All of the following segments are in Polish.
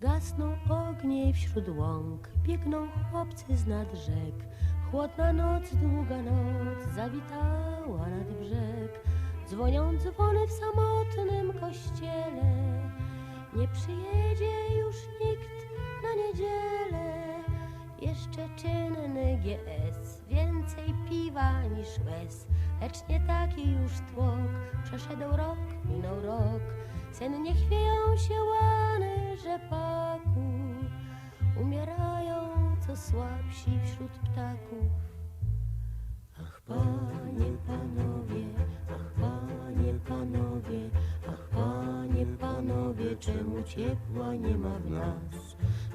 Gasną ognie wśród łąk, biegną chłopcy z nad rzek. Chłodna noc, długa noc, zawitała nad brzeg. Dzwonią dzwony w samotnym kościele. Nie przyjedzie już nikt na niedzielę. Jeszcze czynny GS, więcej piwa niż łez. Lecz nie taki już tłok, przeszedł rok, minął rok. Sennie chwieją się łany rzepaku. Umierają co słabsi wśród ptaków. Ach, panie, panowie, ach, panie, panowie, ach, panie, panowie, czemu ciepła nie ma w nas?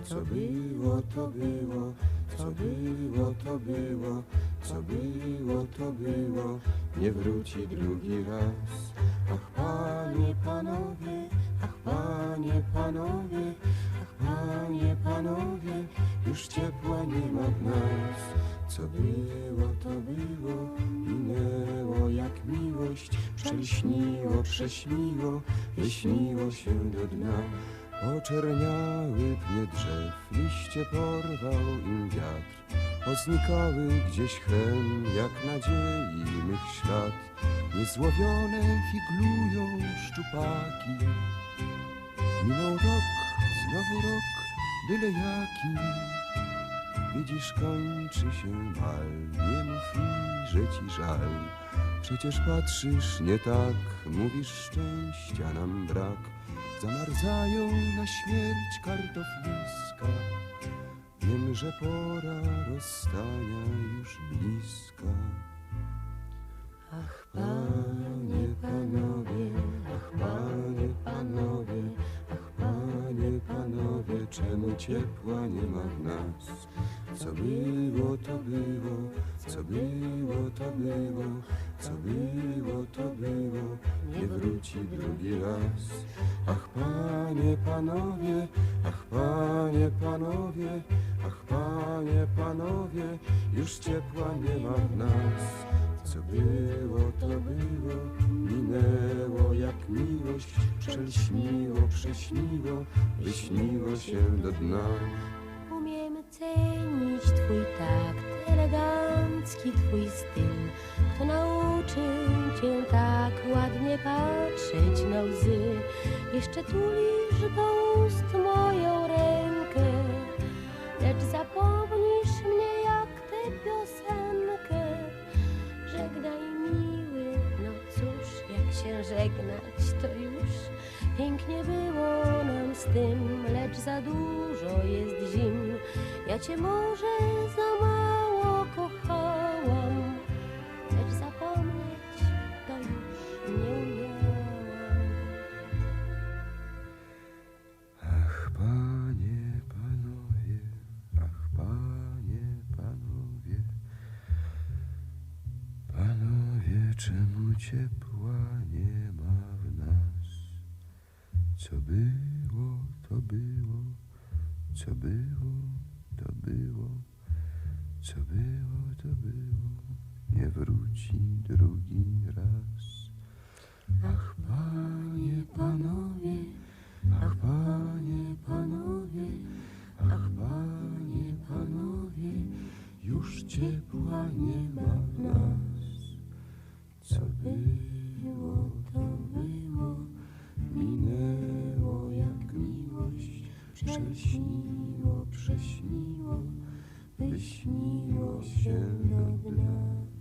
Co było, to było, co było, to było, co było, to było, nie wróci drugi raz. Ach, panie, panowie, ach, panie, panowie, ach, panie, panowie, już ciepła nie ma w nas. Co było, to było, minęło jak miłość, przelśniło, prześniło, wyśniło się do dna. Poczerniały pnie drzew, liście porwał im wiatr, poznikały gdzieś chrem, jak nadziei mych ślad. Niezłowione figlują szczupaki. Minął rok, znowu rok, byle jaki. Widzisz, kończy się bal, nie mów mi, że ci żal. Przecież patrzysz nie tak, mówisz szczęścia nam brak. Zamarzają na śmierć kartofliska. Wiem, że pora rozstania już bliska. Ach, panie, panowie, ach, panie, panowie, ach, panie, panowie, czemu ciepła nie ma w nas? Co było, to było, co było, to było, co było, to było, nie wróci drugi raz. Ach, panie, panowie, ach, panie, panowie, ach, panie, panowie, już ciepła nie ma w nas. Co było, to było, minęło jak miłość, przelśniło, prześniło, wyśniło się do dna. Umiem cenić twój takt, elegancki twój styl. Kto nauczył cię tak ładnie patrzeć na łzy? Jeszcze tulisz do ust moją rękę, lecz zapomnisz mnie jak tę piosenkę. Żegnaj miły, no cóż, jak się żegnać, to już pięknie było nam z tym, lecz za dużo jest zim. Ja cię może za ciepła nie ma w nas? Co było, to było, co było, to było, co było, to było, nie wróci drugi raz. Ach, panie, panowie, Ach, panie, panowie, ach, panie, panowie, już ciepła nie ma w nas. Było, to było, minęło jak miłość, przelśniło, prześniło, wyśniło się do dna.